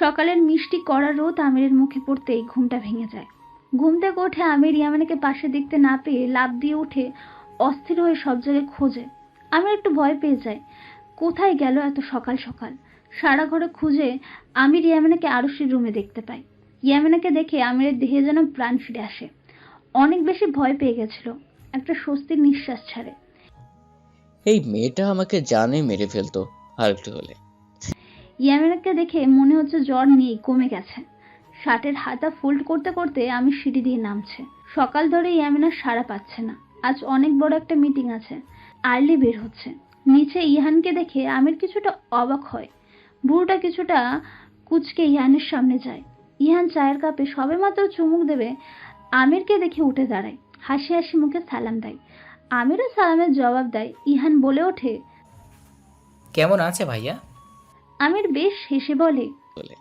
সকালের মিষ্টি কড়া রোদ আমিরের মুখে পড়তেই ঘুমটা ভেঙে যায়। ঘুম থেকে ওঠে আমির ইয়ামিনাকে পাশে দেখতে না পেয়ে লাফ দিয়ে উঠে অস্থির হয়ে সব জায়গায় খোঁজে। আমির একটু ভয় পেয়ে যায়, কোথায় গেল এত সকাল সকাল? সারা ঘরে খুঁজে আমির ইয়ামিনাকে আরুষির রুমে দেখতে পায় ইয়ামিনাকে দেখে আমিরের দেহে যেন প্রাণ ফিরে আসে। অনেক বেশি ভয় পেয়ে গেছিল, একটা স্বস্তির নিঃশ্বাস ছাড়ে। এই মেয়েটা আমাকে জানে মেরে ফেলতো আর একটু হলে। ইয়ামিনাকে দেখে মনে হচ্ছে জ্বর নেই, কমে গেছে। শার্টের হাতা ফোল্ড করতে করতে আমি সিঁড়ি দিয়ে নামছে। সকাল ধরে ইয়ামিনা সাড়া পাচ্ছে না। আজ অনেক বড় একটা মিটিং আছে। আর্লি বের হচ্ছে। নিচে ইহানকে দেখে আমির কিছুটা অবাক হয়। বুড়োটা কিছুটা কুচকে ইহানের সামনে যায়। ইহান চায়ের কাপে সবেমাত্র চুমুক দেবে আমিরকে দেখে উঠে দাঁড়ায়। হাসি হাসি মুখে সালাম দেয়। আমিরও সালামের জবাব দেয়। ইহান বলে ওঠে, কেমন আছে ভাইয়া? আমির বেশ হেসে বলে বলে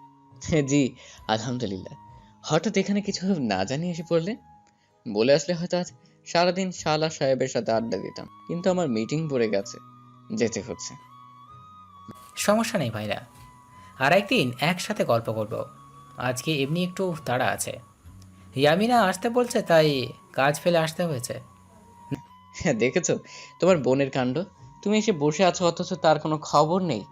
জি আলহামদুলিল্লাহ। হঠাৎ এখানে কিছু না জানিয়ে এসে পড়লে? বলে আসলে হয়তো আজ সারাদিন শালা সাহেবের সাথে আড্ডা দিতাম কিন্তু আমার মিটিং পড়ে গেছে যেতে হচ্ছে। সমস্যা নেই ভাইরা। আর একদিন একসাথে গল্প করব। আজকে এমনি একটু তাড়া আছে। ইয়ামিনা আসতে বলছে তাই কাজ ফেলে আসতে হয়েছে। হ্যাঁ দেখেছ? তোমার বোনের কাণ্ড? তুমি এসে বসে আছো অথচ তার কোনো খবর নেই।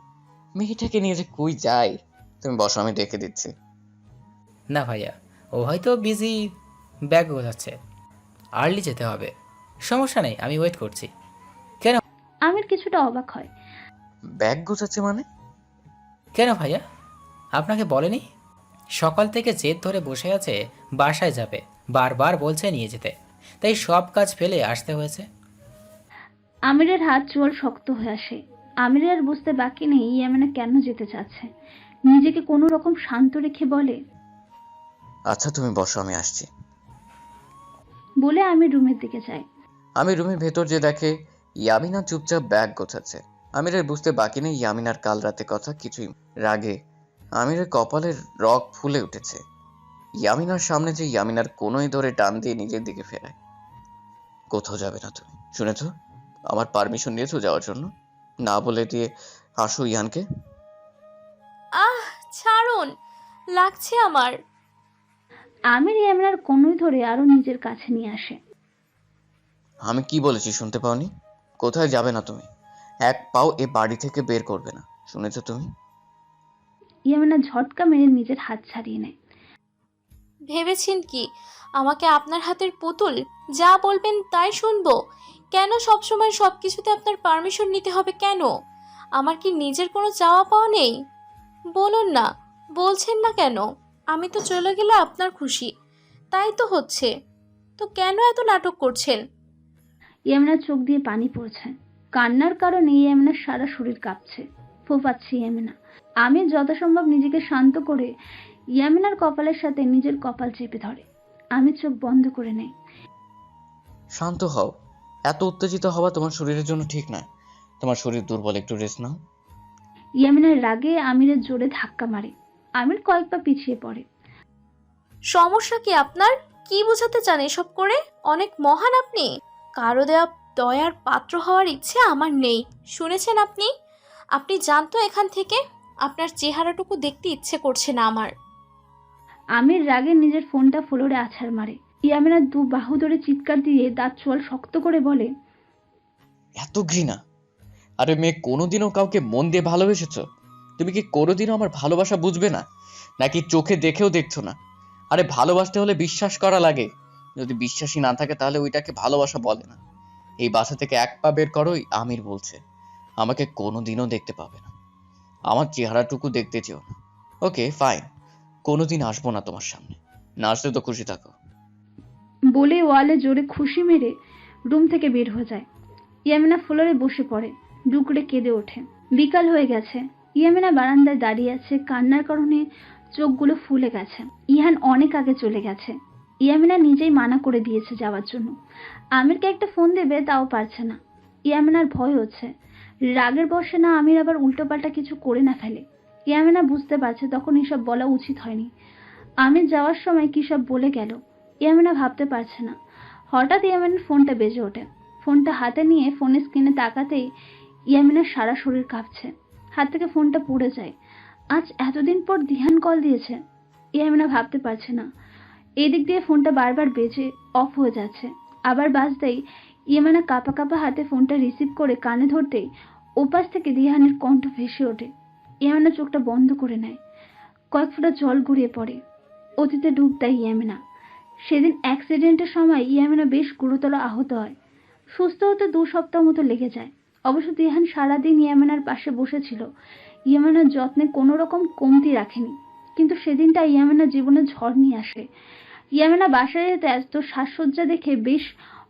মেয়েটাকে নিয়ে যে কই যায় তুমি বসো আমি ডেকে দিচ্ছি। না ভাইয়া ও হয়তো বিজি ব্যাগ গোছাচ্ছে। আর্লি যেতে হবে। সমস্যা নেই আমি ওয়েট করছি। কেন? আমির কিছুটা অবাক হয়। ব্যাগ গোছাচ্ছে মানে? কেন ভাইয়া? আপনাকে বলেনি? সকাল থেকে জেদ ধরে বসে আছে বাসায় যাবে। বারবার বলছে নিয়ে যেতে। তাই সব কাজ ফেলে আসতে হয়েছে। আমিরের হাত চোল শক্ত হয়ে আসে। আমিরের আর বুঝতে বাকি নেই ইয়ামিনা কেন যেতে চাচ্ছে। নিজেকে কোনো রকম শান্ত রেখে বলে আচ্ছা তুমি বসো আমি আসছি। বলে আমি রুমের দিকে যায়। আমি রুমের ভেতর যে দেখে ইয়ামিনা চুপচাপ ব্যাগ গোছাচ্ছে। আমিরের বুঝতে বাকি নেই ইয়ামিনার কাল রাতে কথা কিছুই রাগে আমিরের কপালের রক ফুলে উঠেছে। ইয়ামিনার সামনে যে ইয়ামিনার কোনোই ধরে টান দিয়ে নিজের দিকে ফেরায়। কোথাও যাবে না তুমি। শুনেছো? আমার পারমিশন নিয়েছো যাওয়ার জন্য? না বলে দিয়ে আসো ইয়ানকে। আহ ছাড়ুন লাগছে আমার। আমির ইয়ামিনার কোনোই ধরে আরও নিজের কাছে নিয়ে আসে। আমি কি বলেছি শুনতে পাওনি? কোথায় যাবে না তুমি? এক পাও এ বাড়ি থেকে বের করবে না শুনেছো তুমি? ইয়ামিনা ঝটকা মেরে নিজের হাত ছাড়িয়ে নেয়। ভেবেছেন কি আমাকে আপনার হাতের পুতুল যা বলবেন তাই শুনব? কেন সবসময় সব কিছুতে আপনার পারমিশন নিতে হবে কেন? আমার কি নিজের কোনো চাওয়া পাওয়া নেই? বলুন না বলছেন না কেন? আমি তো চলে গেলে আপনার খুশি। তাই তো হচ্ছে। তো কেন এত নাটক করছেন? ইয়ামিনার চোখ দিয়ে পানি পড়ছে। কান্নার কারণে ইয়ামিনার সারা শরীর কাঁপছে। ফোপাচ্ছে ইয়ামিনা। আমি যথাসম্ভব নিজেকে শান্ত করে ইয়ামিনার কপালের সাথে নিজের কপাল চেপে ধরে। আমি চোখ বন্ধ করে নেই। শান্ত হও। এত উত্তেজিত হওয়া তোমার শরীরের জন্য ঠিক নয়। তোমার শরীর দুর্বল একটু রেস্ট নাও। ইয়ামিনার রাগে আমিরের জোরে ধাক্কা মারে। আমির কয়েক পা পিছিয়ে পড়ে। সমস্যা কি আপনার? কি বোঝাতে চান এসব করে? অনেক মহান আপনি। কারও দেয়া দয়ার পাত্র হওয়ার ইচ্ছে আমার নেই। শুনেছেন আপনি? আপনি জানতো এখান থেকে। আপনার চেহারাটুকু দেখতে ইচ্ছে করছে না আমার। আমির রাগে নিজের ফোনটা ফ্লোরে আছাড় মারে। ইয়ামিনা দু বাহু ধরে চিৎকার দিয়ে দাঁত চোয়াল শক্ত করে বলে, এত ঘৃণা। আরে মেয়ে, কোনোদিনও কাউকে মন দিয়ে ভালোবেসেছো? তুমি কি কোনোদিনও আমার ভালোবাসা বুঝবে না? নাকি চোখে দেখেও দেখছ না? আরে ভালোবাসতে হলে বিশ্বাস করা লাগে। যদি বিশ্বাসী না থাকে তাহলে ওইটাকে ভালোবাসা বলে না। এই বাসা থেকে এক পা বের করোই, আমির বলছে। আমাকে কোনোদিনও দেখতে পাবে না। আমার চেহারাটুকু দেখতে চেও না। Okay, fine. কোনোদিন আসব না তোমার সামনে। না আসলে তো খুশি থাকো। বলে ওয়ালে জোরে খুশি মেরে রুম থেকে বের হয়ে যায়। ইয়ামিনা ফ্লোরে বসে পড়ে, ডুকরে কেঁদে ওঠে। বিকাল হয়ে গেছে। ইয়ামিনা বারান্দায় দাঁড়িয়ে আছে, কান্নার কারণে চোখগুলো ফুলে গেছে। ইহান অনেক আগে চলে গেছে। ইয়ামিনা নিজেই মানা করে দিয়েছে যাওয়ার জন্য। আমিরকে একটা ফোন দেবে, তাও পারছে না। ইয়ামিনার ভয় হচ্ছে। রাগের বসে না আমির আবার উল্টোপাল্টা কিছু করে না ফেলে। ইয়ামিনা বুঝতে পারছে তখন এসব বলা উচিত হয়নি। আমির যাওয়ার সময় কী সব বলে গেল। ইয়ামিনা ভাবতে পারছে না। হঠাৎ ইয়ামিনের ফোনটা বেজে ওঠে। ফোনটা হাতে নিয়ে ফোনের স্ক্রিনে তাকাতেই ইয়ামিনার সারা শরীর কাঁপছে। হাত থেকে ফোনটা পড়ে যায়। আজ এতদিন পর দিহান কল দিয়েছে। ইয়ামিনা ভাবতে পারছে না। এদিক দিয়ে ফোনটা বারবার বেজে অফ হয়ে যাচ্ছে। আবার বাজতেই ইয়ামিনা কাঁপা কাঁপা হাতে ফোনটা রিসিভ করে কানে ধরতেই ওপাশ থেকে দিহানের কণ্ঠ ভেসে ওঠে। ইয়ামিনা চোখটা বন্ধ করে নেয়। কয়েক ফোঁটা জল গড়িয়ে পড়ে। অতীতে ডুব দেয় ইয়ামিনা। সেদিন অ্যাক্সিডেন্টের সময় ইয়ামিনা বেশ গুরুতর আহত হয়। সুস্থ হতে দু সপ্তাহ মতো লেগে যায়। অবশ্য দিহান সারাদিন ইয়ামিনার পাশে বসেছিল। ইয়ামিনার যত্নে কোনো রকম কমতি রাখেনি। কিন্তু সেদিনটা ইয়ামিনার জীবনে ঝড় নিয়ে আসে। ইয়ামিনা বাসায় যেতে এত সাজসজ্জা দেখে বেশ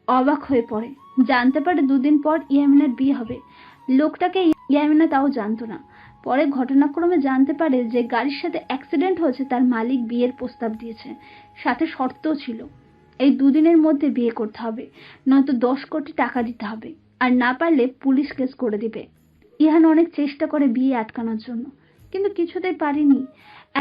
অবাক হয়ে পড়ে। জানতে পারে দুদিন পর ইয়ামিনার বিয়ে হবে। লোকটাকে ইয়ামিনা তাও জানতো না। পরে ঘটনাক্রমে জানতে পারে যে গাড়ির সাথে অ্যাক্সিডেন্ট হয়েছে তার মালিক বিয়ের প্রস্তাব দিয়েছে। সাথে শর্তও ছিল। এই দুদিনের মধ্যে বিয়ে করতে হবে, নয়তো দশ কোটি টাকা দিতে হবে আর না পারলে পুলিশ কেস করে দিবে। ইহান অনেক চেষ্টা করে বিয়ে আটকানোর জন্য, কিন্তু কিছুতেই পারেনি।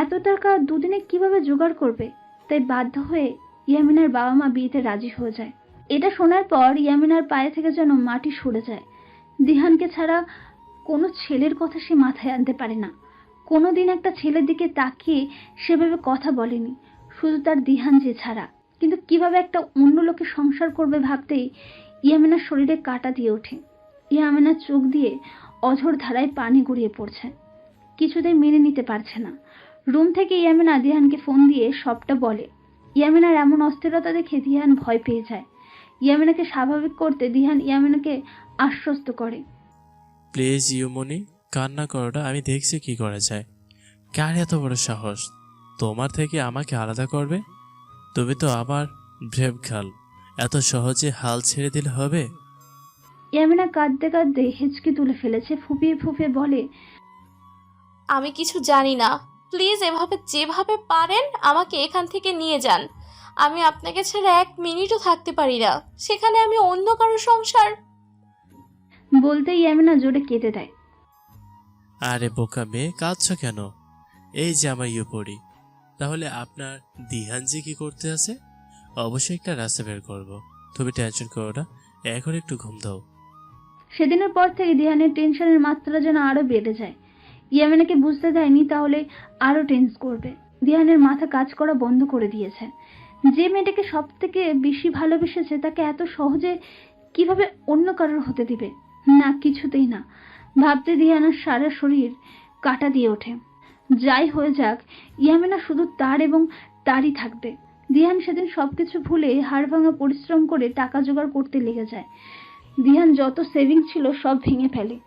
এত টাকা দুদিনে কীভাবে জোগাড় করবে? তাই বাধ্য হয়ে ইয়ামিনার বাবা মা বিয়েতে রাজি হয়ে যায়। এটা শোনার পর ইয়ামিনার পায়ে থেকে যেন মাটি সরে যায়। দিহানকে ছাড়া কোনো ছেলের কথা সে মাথায় আনতে পারে না। কোনো দিন একটা ছেলের দিকে তাকিয়ে সেভাবে কথা বলেনি, শুধু তার দিহান যে ছাড়া। কিন্তু কীভাবে একটা অন্য লোকে সংসার করবে ভাবতেই ইয়ামিনার শরীরে কাটা দিয়ে ওঠে। ইয়ামিনার চোখ দিয়ে অঝোর ধারায় পানি গড়িয়ে পড়ছে। কিছুতেই মেনে নিতে পারছে না। রুম থেকে ইয়ামিনা দিহানকে ফোন দিয়ে সবটা বলে। ইয়ামিনার এমন অস্থিরতা দেখে দিহান ভয় পেয়ে যায়। ইয়ামিনাকে স্বাভাবিক করতে দিহান ইয়ামিনাকে আশ্বস্ত করে। প্লিজ ইউমনি কান্না করাটা আমি দেখছি কি করা যায়। কার এত বড় সাহস? তোমার থেকে আমাকে আলাদা করবে? তুমি তো আমার ব্রেভ খাল। এত সহজে হাল ছেড়ে দিলে হবে? ইয়ামিনা কাঁদতে কাঁদতে হেঁচকি তুলে ফেলেছে ফুপিয়ে ফুপিয়ে বলে আমি কিছু জানি না। প্লিজ এভাবে যেভাবে পারেন আমাকে এখান থেকে নিয়ে যান। আমি আপনাকে ছাড়া এক মিনিটও থাকতে পারি না। সেখানে আমি অন্য কারও সংসার বলতে ইয়ামিনা জোরে কেঁদে দেয়। আরে বোকা মেয়ে কাঁদছ কেন? এই যে আমার ইউ পড়ি তাহলে আপনার দিহানজি কি করতে আছে? অবশ্যই একটা রাস্তা বের করব। তুমি টেনশন করো না এখন একটু ঘুম দাও। সেদিনের পর থেকে দিহানের টেনশনের মাত্রা যেন আরও বেড়ে যায়। ইয়ামিনাকে বুঝতে দেয়নি তাহলে আরও টেন্স করবে। দিহানের মাথা কাজ করা বন্ধ করে দিয়েছে। যে মেয়েটাকে সব থেকে বেশি ভালোবেসেছে তাকে এত সহজে কীভাবে অন্য কারোর হতে দিবে? না, কিছুতেই না। ভাবতে দিহানার সারা শরীর কাটা দিয়ে ওঠে। যাই হয়ে যাক, ইয়ামিনা শুধু তার এবং তারই থাকবে। দিহান সেদিন সবকিছু ভুলে হাড় ভাঙা পরিশ্রম করে টাকা জোগাড় করতে লেগে যায়। দিহান যত সেভিং ছিল সব ভেঙে ফেলে।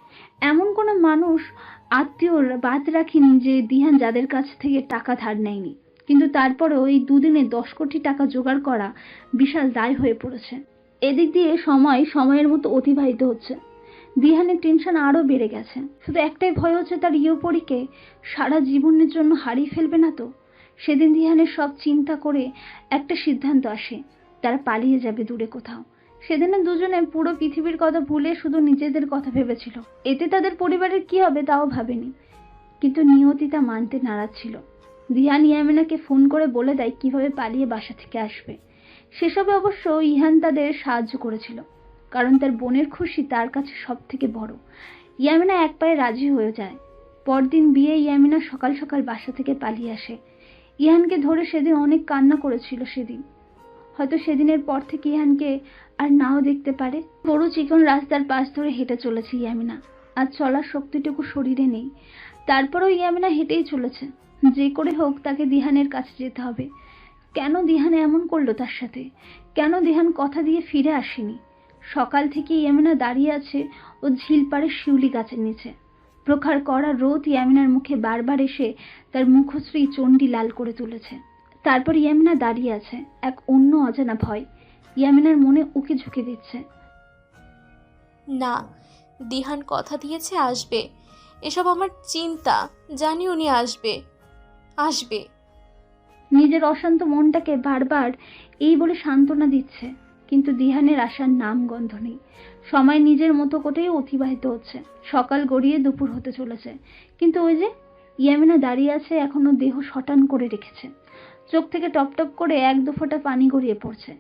এমন কোনো মানুষ আত্মীয় বাদ রাখিনি যে দিহান যাদের কাছ থেকে টাকা ধার নেয়নি। কিন্তু তারপরেও এই দুদিনে দশ কোটি টাকা জোগাড় করা বিশাল দায় হয়ে পড়েছে। এদিক দিয়ে সময় সময়ের মতো অতিবাহিত হচ্ছে। দিহানের টেনশন আরও বেড়ে গেছে। শুধু একটাই ভয় হচ্ছে তার ইয়োপরিকে সারা জীবনের জন্য হারিয়ে ফেলবে না তো? সেদিন দিহানের সব চিন্তা করে একটা সিদ্ধান্ত আসে, তারা পালিয়ে যাবে দূরে কোথাও। সেদিনে দুজনে পুরো পৃথিবীর কথা ভুলে শুধু নিজেদের কথা ভেবেছিল। এতে তাদের পরিবারের কি হবে তাও ভাবেনি। কিন্তু নিয়তি তা মানতে নারাজ ছিল। দিহান ইয়ামিনাকে ফোন করে বলে দেয় কীভাবে পালিয়ে বাসা থেকে আসবে। সেসবে অবশ্য ইহান তাদের সাহায্য করেছিল। কারণ তার বোনের খুশি তার কাছে সব থেকে বড়। ইয়ামিনা এক পায়ে রাজি হয়ে যায়। পরদিন বিয়ে ইয়ামিনা সকাল সকাল বাসা থেকে পালিয়ে আসে। ইহানকে ধরে সেদিন অনেক কান্না করেছিল সেদিন। হয়তো সেদিনের পর থেকে ইহানকে আর নাও দেখতে পারে। বড় চিকন রাস্তার পাশ ধরে হেঁটে চলেছে ইয়ামিনা। আর চলার শক্তিটুকু শরীরে নেই। তারপরও ইয়ামিনা হেঁটেই চলেছে। যে করে হোক তাকে দিহানের কাছে যেতে হবে। কেন দিহান এমন করল তার সাথে? কেন দিহান কথা দিয়ে ফিরে আসেনি? সকাল থেকে ইয়ামিনা দাঁড়িয়ে আছে ও ঝিল ঝিলপাড়ে শিউলি গাছের নিচে। প্রখার করা রোদ ইয়ামিনার মুখে বারবার এসে তার মুখশ্রী চণ্ডী লাল করে তুলেছে। তারপর ইয়ামিনা দাঁড়িয়ে আছে এক অন্য অজানা ভয়। ইয়ামিনার মনে উকি ঝুঁকে দিচ্ছে। না দিহান কথা দিয়েছে আসবে। এসব আমার চিন্তা জানি উনি আসবে। আসবে। নিজের অশান্ত মনটাকে বারবার এই বলে সান্ত্বনা দিচ্ছে। কিন্তু দিহানের আসার নাম গন্ধ নেই। সময় নিজের মতো করেই অতিবাহিত হচ্ছে। সকাল গড়িয়ে দুপুর হতে চলেছে। কিন্তু ওই যে ইয়ামিনা দাঁড়িয়ে আছে, এখনও দেহ শটান করে রেখেছে। চোখ থেকে টপ টপ করে এক দু ফোঁটা পানি গড়িয়ে পড়ছে।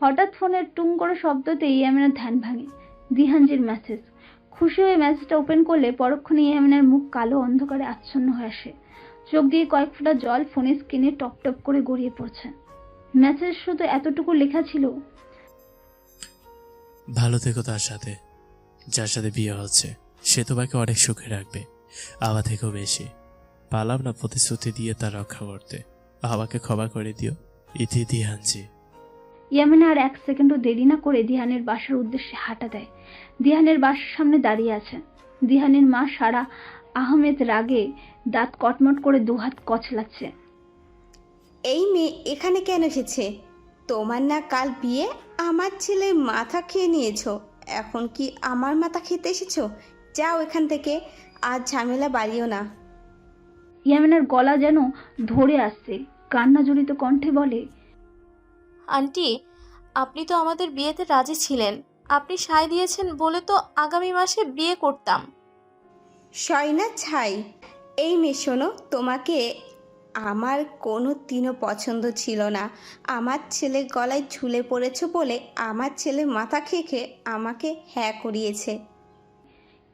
হঠাৎ ফোনের টুং করে শব্দতে ইয়ামিনার ধ্যান ভাঙে। দিহানজির মেসেজ খুশি হয়ে মেসেজটা ওপেন করলে পরক্ষণে ইয়ামিনার মুখ কালো অন্ধকারে আচ্ছন্ন হয়ে আসে। চোখ দিয়ে কয়েক ফোঁটা জল ফোনের স্ক্রিনে টপ টপ করে গড়িয়ে পড়ছে। মেসেজ শুধু এতটুকু লেখা ছিল ভালো থেকো তার সাথে। যার সাথে বিয়ে হচ্ছে সে তোমাকে অনেক সুখে রাখবে। আমার থেকেও বেশি। পালাম না প্রতিশ্রুতি দিয়ে তা রক্ষা করতে। আমাকে ক্ষমা করে দিও। ইতি দিহানজি। ইয়ামিনা আর এক সেকেন্ডও দেরি না করে দিহানের বাসার উদ্দেশ্যে হাঁটা দেয়। দিহানের বাসার সামনে দাঁড়িয়ে আছে। দিহানের মা সারা আহমেদ রাগে দাঁত কটমট করে দুহাত কচলাচ্ছে। এই মেয়ে এখানে কেন এসেছে? তোমার না কাল বিয়ে আমার ছেলে মাথা খেয়ে নিয়েছো। এখন কি আমার মাথা খেতে এসেছ? যাও এখান থেকে আর ঝামেলা বাড়িও না। ইয়ামিনার গলা যেন ধরে আসছে কান্না জড়িত কণ্ঠে বলে আন্টি আপনি তো আমাদের বিয়েতে রাজি ছিলেন। আপনি সায় দিয়েছেন বলে তো আগামী মাসে বিয়ে করতাম। সয়না ছাই এই মেয়ে শোনো তোমাকে আমার কোনো দিনও পছন্দ ছিল না। আমার ছেলে গলায় ঝুলে পড়েছো বলে আমার ছেলে মাথা খেয়ে খেয়ে আমাকে হ্যাঁ করিয়েছে।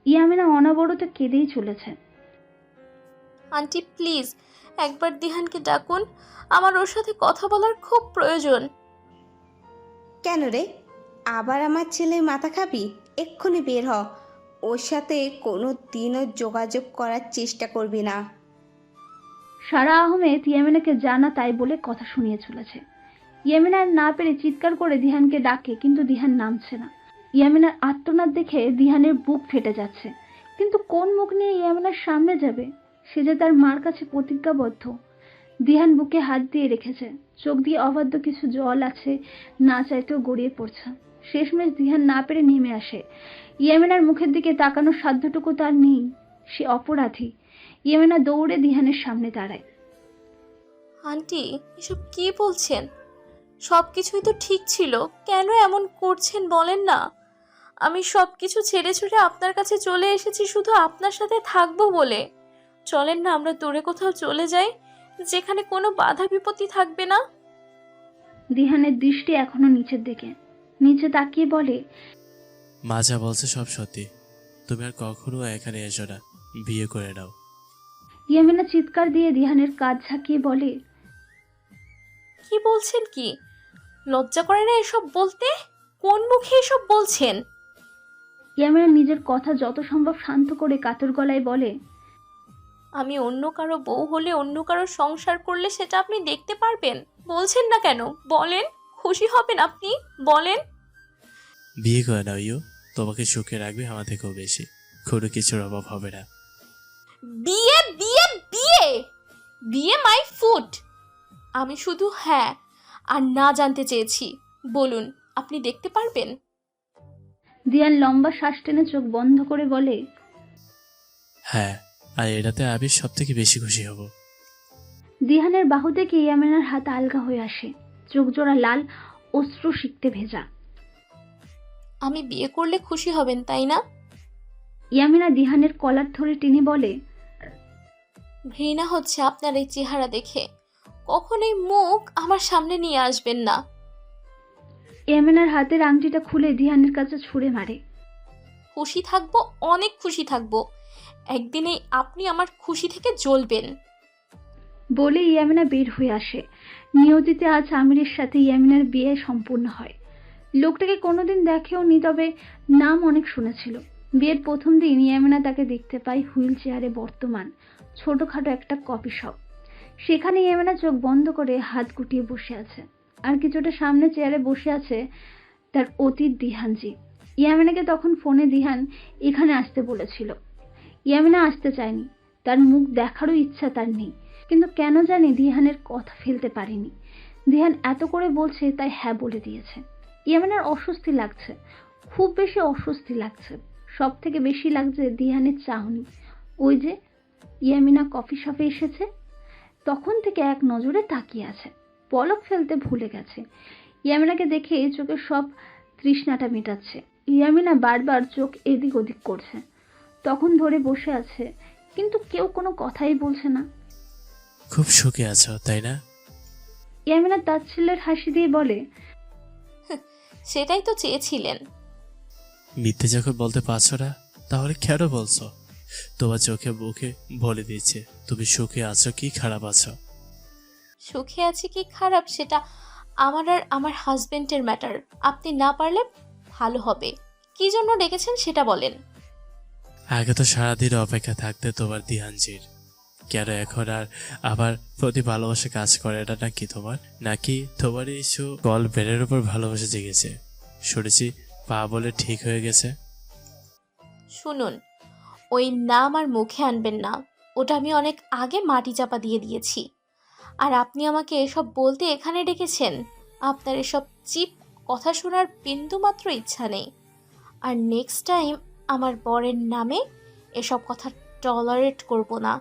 ইয়ামিনা অনবরত কেঁদেই চলেছে। আন্টি প্লিজ একবার দিহানকে ডাকুন। আমার ওর সাথে কথা বলার খুব প্রয়োজন। কেন রে? আবার আমার ছেলে মাথা খাবি? এক্ষুনি বের হ। ওর সাথে কোনো দিনও যোগাযোগ করার চেষ্টা করবি না। সারা আহমেদ ইয়ামিনাকে জানা তাই বলে কথা শুনিয়ে চলেছে। ইয়ামিনা আর না পেরে চিৎকার করে দিহানকে ডাকে, কিন্তু দিহান নামছে না। ইয়ামিনার আত্মনাদ দেখে দিহানের বুক ফেটে যাচ্ছে। কিন্তু কোন মুখ নিয়ে ইয়ামিনার সামনে যাবে? সে যে তার মার কাছে প্রতিজ্ঞাবদ্ধ। দিহান বুকে হাত দিয়ে রেখেছে। চোখ দিয়ে অবাধ্য কিছু জল আছে, না চাইতেও গড়িয়ে পড়ছে। শেষমেশ দিহান না পেরে নেমে আসে। ইয়ামিনার মুখের দিকে তাকানোর সাধ্যটুকু তার নেই। সে অপরাধী। ইয়ামিনা দৌড়ে দিহানের সামনে দাঁড়ায়। আন্টি এসব কি বলছেন? সব কিছুই তো ঠিক ছিল কেন এমন করছেন বলেন না? আমি সব কিছু ছেড়ে ছুড়ে আপনার কাছে চলে এসেছি শুধু আপনার সাথে থাকব বলে। চলেন না আমরা দূরে কোথাও চলে যাই যেখানে কোনো বাধা বিপত্তি থাকবে না। দিহানের দৃষ্টি এখনও নিচের দিকে। নিচে তাকিয়ে বলে মা যা বলছে সব সত্যি। তুমি আর কখনো এখানে এসো না বিয়ে করে নাও। ইয়ামিনা চিৎকার দিয়ে দিহানের কাজ ঝাঁকিয়ে বলে কি বলছেন কি? লজ্জা করে না এসব বলতে? কোন মুখে এসব বলছেন? ইয়ামিনা নিজের কথা যত সম্ভব শান্ত করে কাতর গলায় বলে আমি অন্য কারও বউ হলে অন্য কারও সংসার করলে সেটা আপনি দেখতে পারবেন। বলছেন না কেন? বলেন। খুশি হবেন আপনি? বলেন। বিয়ে করে নাও ইউ তোমাকে সুখে রাখবে আমার থেকেও বেশি। কোনো কিছুর অভাব হবে না। বিয়ে বিয়ে বিয়ে। বিয়ে মাই ফুড আমি শুধু হ্যাঁ আর না জানতে চেয়েছি। বলুন আপনি দেখতে পারবেন? দিয়ান লম্বা শ্বাস টেনে চোখ বন্ধ করে বলে হ্যাঁ আর এটাতে আমি সব থেকে বেশি খুশি হব। দিহানের বাহু থেকে ইয়ামিনার হাত আলগা হয়ে আসে? চোখ জোড়া লাল অশ্রু শিখতে ভেজা। আমি বিয়ে করলে খুশি হবেন তাই না? ইয়ামিনা দিহানের কলার ধরে টেনে বলে ঘৃণা হচ্ছে আপনার এই চেহারা দেখে। কখনোই মুখ আমার সামনে নিয়ে আসবেন না। ইয়ামিনার হাতের আংটিটা খুলে দিহানের কাছে ছুঁড়ে মারে। খুশি থাকব অনেক খুশি থাকব। একদিনে আপনি আমার খুশি থেকে জ্বলবেন। বলে ইয়ামিনা বের হয়ে আসে। নিয়তিতে আজ আমিরের সাথে ইয়ামিনার বিয়ে সম্পূর্ণ হয়। লোকটাকে কোনোদিন দেখেও নি তবে নাম অনেক শুনেছিল। বিয়ের প্রথম দিন ইয়ামিনা তাকে দেখতে পাই হুইল চেয়ারে বর্তমান। ছোটখাটো একটা কফি শপ। সেখানে ইয়ামিনা চোখ বন্ধ করে হাত গুটিয়ে বসে আছে। আর কিছুটা সামনে চেয়ারে বসে আছে তার অতীত দিহানজি। ইয়ামিনাকে তখন ফোনে দিহান এখানে আসতে বলেছিল। ইয়ামিনা আসতে চায়নি। তার মুখ দেখারও ইচ্ছা তার নেই। কিন্তু কেন জানি দিহানের কথা ফেলতে পারেনি। দিহান এত করে বলছে, তাই হ্যাঁ বলে দিয়েছে। ইয়ামিনার অস্বস্তি লাগছে। খুব বেশি অস্বস্তি লাগছে। সব থেকে বেশি লাগছে দিহানের চাহনি। ওই যে ইয়ামিনা কফি শপে এসেছে। তখন থেকে এক নজরে তাকিয়ে আছে। পলক ফেলতে ভুলে গেছে। ইয়ামিনাকে দেখে চোখের সব তৃষ্ণাটা মেটাচ্ছে। ইয়ামিনা বারবার চোখ এদিক ওদিক করছে। তখন ধরে বসে আছে কিন্তু কেউ কোনো কথাই বলছে না। খুব সুখে আছো তাই না? ইয়ামিনা তার ছেলের হাসি দিয়ে বলে সেটাই তো চেয়েছিলেন। মিথ্যে যখন বলতে পারছ না তাহলে কেন বলছো? তোমার চোখে মুখে বলে দিচ্ছে তুমি সুখে আছো কি খারাপ আছো? সুখে আছি কি খারাপ সেটা আমার আর আমার হাজবেন্ডের ম্যাটার। আপনি না পারলে ভালো হবে। কি জন্য ডেকেছেন সেটা বলেন। আগে তো সারাদিন অপেক্ষা থাকতে তোমার দিহানজির কেন এখন আর আবার প্রতি ভালোবাসা কাজ করে এটা নাকি তোমার? নাকি তোমার ইস্যু কল বেড়ের উপর ভালোবাসা জেগেছে? শুনেছি পা বলে ঠিক হয়ে গেছে। শুনুন ওই নাম আর মুখে আনবেন না। ওটা আমি অনেক আগে মাটি চাপা দিয়ে দিয়েছি। আর আপনি আমাকে এসব বলতে এখানে ডেকেছেন? আপনার এসব চিপ কথা শোনার বিন্দুমাত্র ইচ্ছা নেই। আর নেক্সট টাইম আমার বরের নামে এসব কথা টলারেট করব না।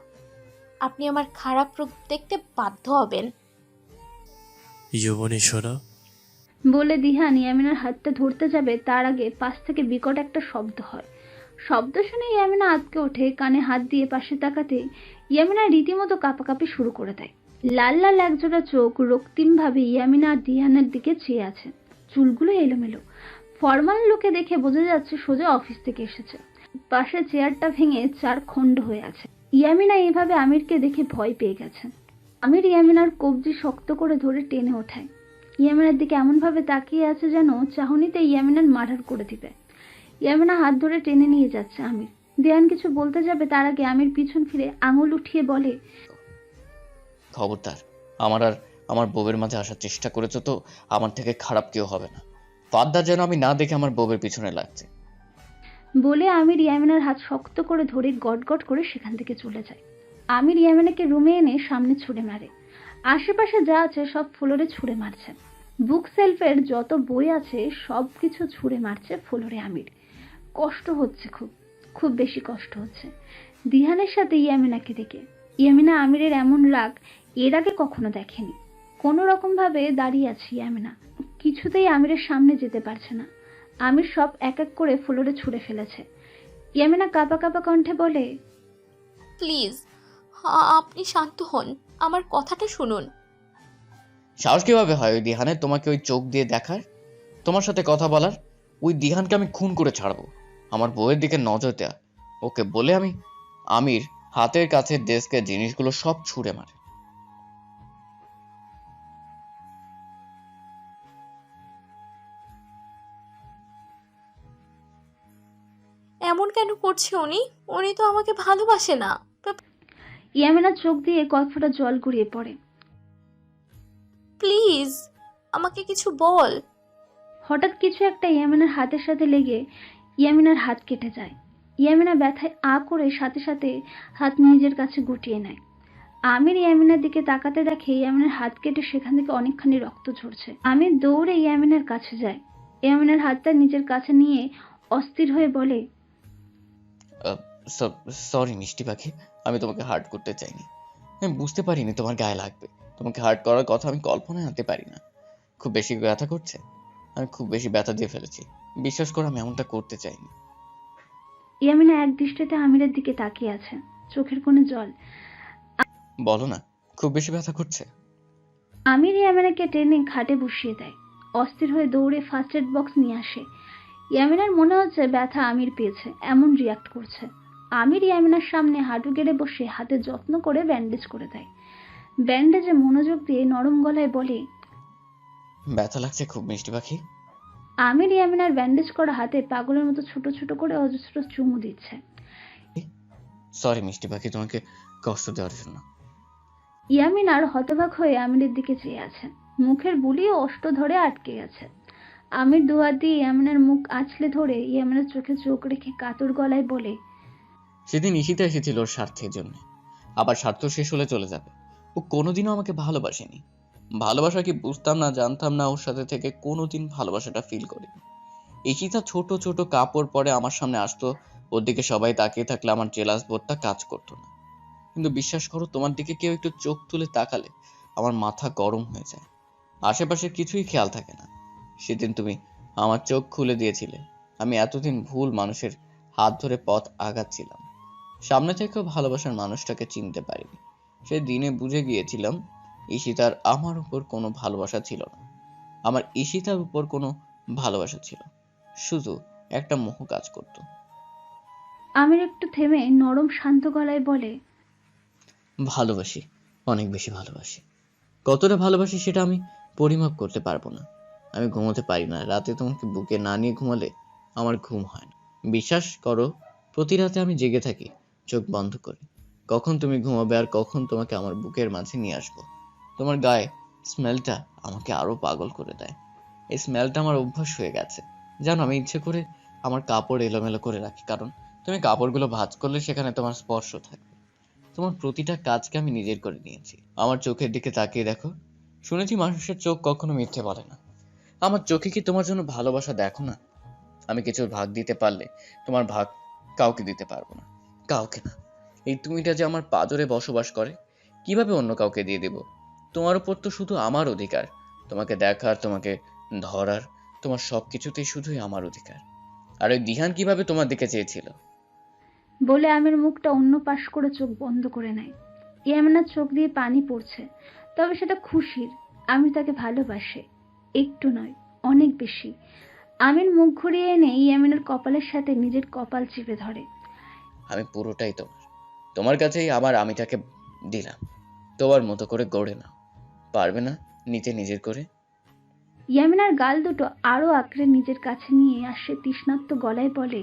আপনি আমার খারাপ রূপ দেখতে বাধ্য হবেন। শোনো। বলে দিহান ইয়ামিনার হাতটা ধরতে যাবে তার আগে পাশ থেকে বিকট একটা শব্দ হয়। শব্দ শুনে ইয়ামিনা আতকে ওঠে, কানে হাত দিয়ে পাশে তাকাতে ইয়ামিনা রীতিমতো কাঁপাকাঁপি শুরু করে দেয়। লাল লাল একজোড়া চোখ রক্তিমভাবে ইয়ামিনা আর দিহানের দিকে চেয়ে আছে। চুলগুলো এলোমেলো। ফরমাল লোকে দেখে বোঝা যাচ্ছে সোজা অফিস থেকে এসেছে। পাশে চেয়ারটা ভেঙে চার খণ্ড হয়ে আছে। ইয়ামিনা এইভাবে আমিরকে দেখে ভয় পেয়ে গেছে। আমির ইয়ামিনার কবজি শক্ত করে ধরে টেনে ওঠায়। ইয়ামিনার দিকে এমনভাবে তাকিয়ে আছে যেন চাহনিতে ইয়ামিনার মার্ডার করে দিবে। ইয়ামিনা হাত ধরে টেনে নিয়ে যাচ্ছে আমির। দেয়ান কিছু বলতে যাবে তার আগে আমির পিছন ফিরে আঙুল উঠিয়ে বলে খবরদার আমার আর আমার বউয়ের মাঝে আসার চেষ্টা করেছ তো আমার থেকে খারাপ কেউ হবে না। ফাদ্দার যেন আমি না দেখে আমার বউয়ের পিছনে লাগছে। বলে আমির ইয়ামিনার হাত শক্ত করে ধরে গটগট করে সেখান থেকে চলে যায়। আমির ইয়ামিনাকে রুমে এনে সামনে ছুড়ে মারে। আশেপাশে যা আছে সব ফ্লোরে ছুঁড়ে মারছে। বুক সেলফের যত বই আছে সব কিছু ছুঁড়ে মারছে ফ্লোরে আমির। কষ্ট হচ্ছে খুব খুব বেশি কষ্ট হচ্ছে। দিহানের সাথে ইয়ামিনাকে দেখে ইয়ামিনা আমিরের এমন রাগ এর আগে কখনো দেখেনি। কোনো রকমভাবে দাঁড়িয়ে আছে ইয়ামিনা। কিছুতেই আমিরের সামনে যেতে পারছে না। আমির সব এক এক করে ফ্লোরে ছুঁড়ে ফেলেছে। ইয়ামিনা কাঁপা কাঁপা কণ্ঠে বলে প্লিজ আপনি শান্ত হন আমার কথাটা শুনুন। সাহস কীভাবে হয় ওই দিহানের তোমাকে ওই চোখ দিয়ে দেখার? তোমার সাথে কথা বলার? ওই দিহানকে আমি খুন করে ছাড়বো। আমার বউয়ের দিকে নজর দেয়া। ওকে বলে আমি আমির হাতের কাছে ডেস্কের জিনিসগুলো সব ছুঁড়ে মারে। এমন কেন করছে উনি? উনি তো আমাকে ভালোবাসে না। ইয়ামিনার চোখ দিয়ে কয়েক জল গড়িয়ে পড়ে। প্লিজ আমাকে কিছু বল। হঠাৎ কিছু একটা ইয়ামিনার হাতের সাথে লেগে ইয়ামিনার হাত কেটে যায়। ইয়ামিনা ব্যথায় আ করে সাথে সাথে হাত নিজের কাছে গুটিয়ে নেয়। আমির ইয়ামিনার দিকে তাকাতে দেখে ইয়ামিনার হাত কেটে সেখান থেকে অনেকখানি রক্ত ঝরছে। আমির দৌড়ে ইয়ামিনার কাছে যায়। ইয়ামিনার হাতটা নিজের কাছে নিয়ে অস্থির হয়ে বলে সরি মিষ্টি পাখি, আমি তোমাকে হার্ট করতে চাইনি। আমি বুঝতে পারিনি তোমার গায়ে লাগবে। তোমাকে হার্ট করার কথা আমি কল্পনায় আনতে পারি না। খুব বেশি ব্যথা করছে? আমি খুব বেশি ব্যথা দিয়ে ফেলেছি। বিশ্বাস করো আমি এমনটা করতে চাইনি। ইয়ামিনা এক দৃষ্টিতে আমিরের দিকে তাকিয়ে আছে চোখের কোণে জল। বলো না খুব বেশি ব্যথা করছে। আমির ইয়ামিনাকে টেনে খাটে বসিয়ে দেয় অস্থির হয়ে দৌড়ে ফার্স্ট এড বক্স নিয়ে আসে। ইয়ামিনার মনে হচ্ছে ব্যথা আমির পেয়েছে এমন রিয়াক্ট করছে। আমির ইয়ামিনার সামনে হাঁটু গেড়ে বসে হাতে যত্ন করে ব্যান্ডেজ করে দেয়। ব্যান্ডেজে মনোযোগ দিয়ে নরম গলায় বলে ব্যথা লাগছে খুব মিষ্টি পাখি। আমির ইয়ামিনার ব্যান্ডেজ করা হাতে পাগলের মতো ছোট ছোট করে অজস্র চুমু দিচ্ছে। সরি মিষ্টি পাখি তোমাকে কষ্ট দেওয়ার জন্য। ইয়ামিনার হতবাক হয়ে আমিরের দিকে চেয়ে আছে। মুখের বুলি অষ্ট ধরে আটকে গেছে আমির দুহাত দিয়ে ইয়ামিনার মুখ আছলে ধরে ইয়ামিনার চোখে চোখ রেখে কাতর গলায় বলে সেদিন ঈশিতা এসেছিল ওর স্বার্থের জন্য। আবার স্বার্থ শেষ হলে চলে যাবে। ও কোনোদিনও আমাকে ভালোবাসেনি। ভালোবাসা কি বুঝতাম না, জানতাম না ওর সাথে থেকে কোনোদিন ভালোবাসাটা ফিল করিনি। ঈশিতা ছোট ছোট কাপড় পরে আমার সামনে আসতো, ওর দিকে সবাই তাকিয়ে থাকলে আমার জেলাস বোধটা কাজ করতো না। কিন্তু বিশ্বাস করো, তোমার দিকে কেউ একটু চোখ তুলে তাকালে আমার মাথা গরম হয়ে যায়। আশেপাশে কিছুই খেয়াল থাকে না। সেদিন তুমি আমার চোখ খুলে দিয়েছিলে। আমি এতদিন ভুল মানুষের হাত ধরে পথ আগাচ্ছিলাম। সামনে থেকেও ভালোবাসার মানুষটাকে চিনতে পারিনি। সে দিনে বুঝে গিয়েছিলাম ঈশিতার আমার উপর কোনো ভালোবাসা ছিল না। আমার ঈশিতার উপর কোনো ভালোবাসা ছিল। শুধু একটা মোহ কাজ করত। আমির একটু থেমে নরম শান্ত গলায় বলে ভালোবাসি অনেক বেশি ভালোবাসি। কতটা ভালোবাসি সেটা আমি পরিমাপ করতে পারব না। আমি ঘুমোতে পারি না। রাতে তোমাকে বুকে না নিয়ে ঘুমালে আমার ঘুম হয় না। বিশ্বাস করো প্রতি রাতে আমি জেগে থাকি চোখ বন্ধ করে। কখন তুমি ঘুমাবে আর কখন তোমাকে আমার বুকের মাঝে নিয়ে আসব? তোমার গায়ে স্মেলটা আমাকে আরও পাগল করে দেয়। এই স্মেলটা আমার অভ্যাস হয়ে গেছে। জানো, আমি ইচ্ছে করে আমার কাপড় এলোমেলো করে রাখি, কারণ তুমি কাপড়গুলো ভাঁজ করলে সেখানে তোমার স্পর্শ থাকবে। তোমার প্রতিটা কাজকে আমি নিজের করে নিয়েছি। আমার চোখের দিকে তাকিয়ে দেখো, শুনেছি মানুষের চোখ কখনো মিথ্যে বলে না। আমার চোখে কি তোমার জন্য ভালোবাসা দেখো না? আমি কিছুর ভাগ দিতে পারলে তোমার ভাগ কাউকে দিতে পারব না। কাউকে না। এই তুমিটা যে আমার পাজরে বসবাস করে, কীভাবে অন্য কাউকে দিয়ে দেব? তোমার উপর তো শুধু আমার অধিকার। তোমাকে দেখার তোমাকে ধরার তোমার সব কিছুতেই শুধুই আমার অধিকার। আর ওই দিহান কীভাবে তোমার দিকে চেয়েছিল? বলে আমির মুখটা অন্য পাশ করে চোখ বন্ধ করে নেয়। ইয়ামিনার চোখ দিয়ে পানি পড়ছে তবে সেটা খুশির। আমি তাকে ভালোবাসে একটু নয় অনেক বেশি। আমির মুখ ঘুরিয়ে এনে ইয়ামিনার কপালের সাথে নিজের কপাল চেপে ধরে। আমি পুরোটাই তোমার। তোমার কাছেই আবার আমিটাকে দিলাম। তোমার মতো করে গড়ে নাও। পারবে না নিতে নিজের করে। ইয়ামিনার গাল দুটো আরও আঁকড়ে নিজের কাছে নিয়ে আসে তৃষ্ণার্ত গলায় বলে